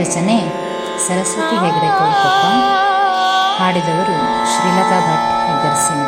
ರಚನೆ ಸರಸ್ವತಿ ಹೆಗಡೆ ಕೋಲ್ಕೊಪ್ಪ ಹಾಡಿದವರು ಶ್ರೀಲತಾ ಭಟ್ ಹೆಗ್ಗರ್ಸಿನ.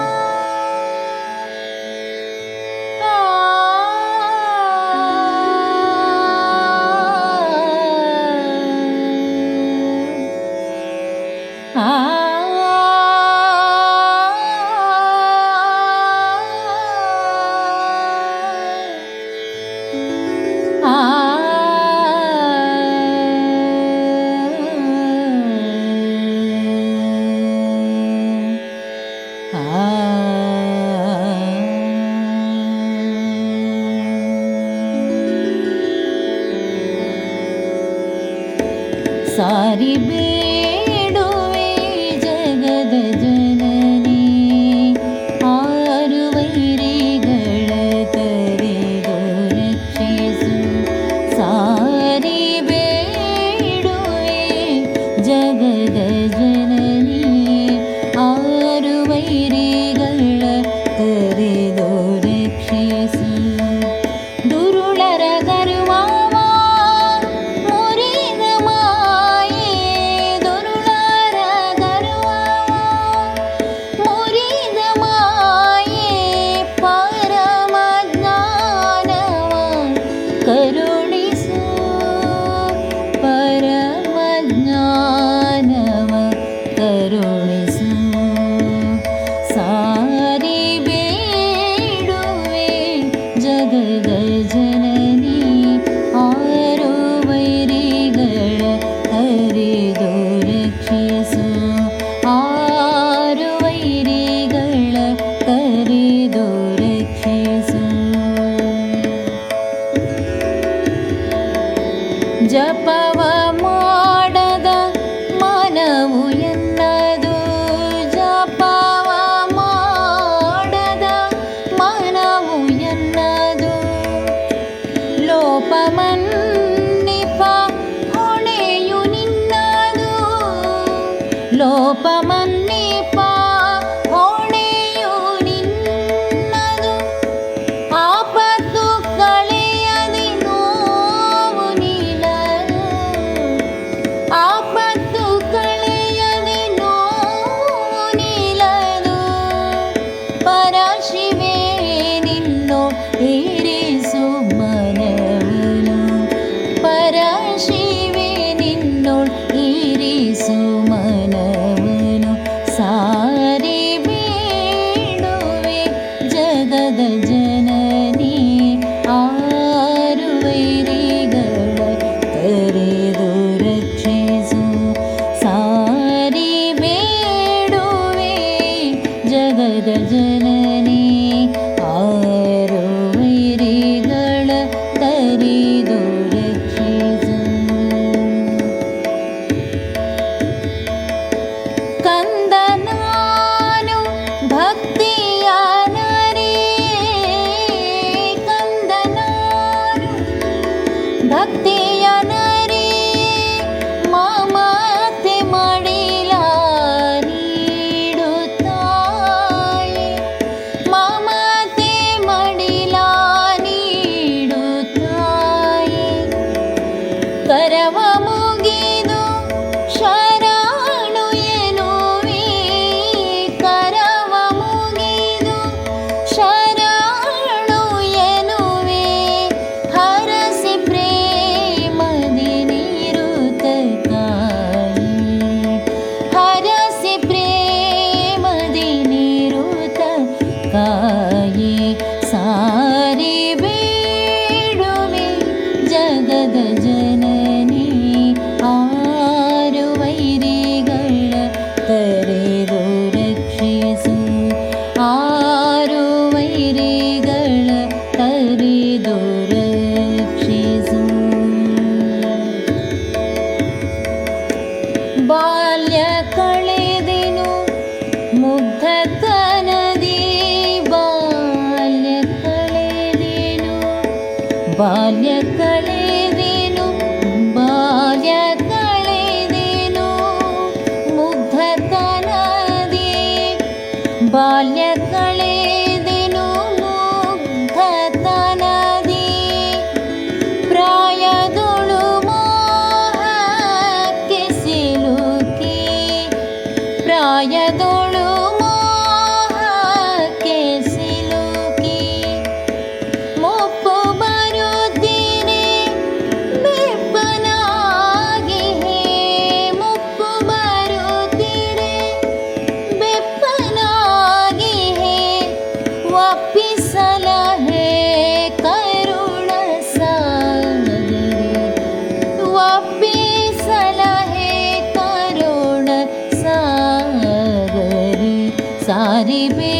ಸಾರಿ ಬೇಡುವೆ ಜಪವ ಮಾಡದ ಮನವು ಎನ್ನದು ಜಪವ ಮಾಡದ ಮನವು ಎನ್ನದು ಲೋಪಮನ್ನಿಪ ಹೊಣೆಯು ನಿನ್ನದು ಲೋಪಮನ್ನಿಪ नो एरे സുമരവിലോ പരാശിവേ നിന്നോൾ ഏറെ സുമനവനോ സാരി വേണുവേ ജഗത ജനനി ആരുവൈരികളെ തരേതു രക്ഷിസു സാരി വേണുവേ ജഗത ജനനി ಕಂದನಾನು ಭಕ್ತಿಯ ನರೇ ಕಂದನಾನು ಭಕ್ತಿಯ ನರೇ ಮಮತೆ ಮಾಡಿಲ ನೀಡುತ್ತಾಯಿ ಮಮತೆ ಮಾಡಿಲ ನೀಡುತ್ತಾಯಿ ಕರವ ಜಗದ ಜನನಿ ಆರು ವೈರಿಗಳ ಕರೆದು ರಕ್ಷಿಸು ಆರು ವೈರಿಗಳ ಕರೆದು ರಕ್ಷಿಸು ಬಾಲ್ಯ ಬಾಲ್ಯಗಳೇದಿನು ಮುಗ್ಧತನದಿ ಪ್ರಾಯದೊಳು ಮೋಹಕ್ಕೆ ಸಿಲುಕಿ ಪ್ರಾಯದೊಳು அறிவே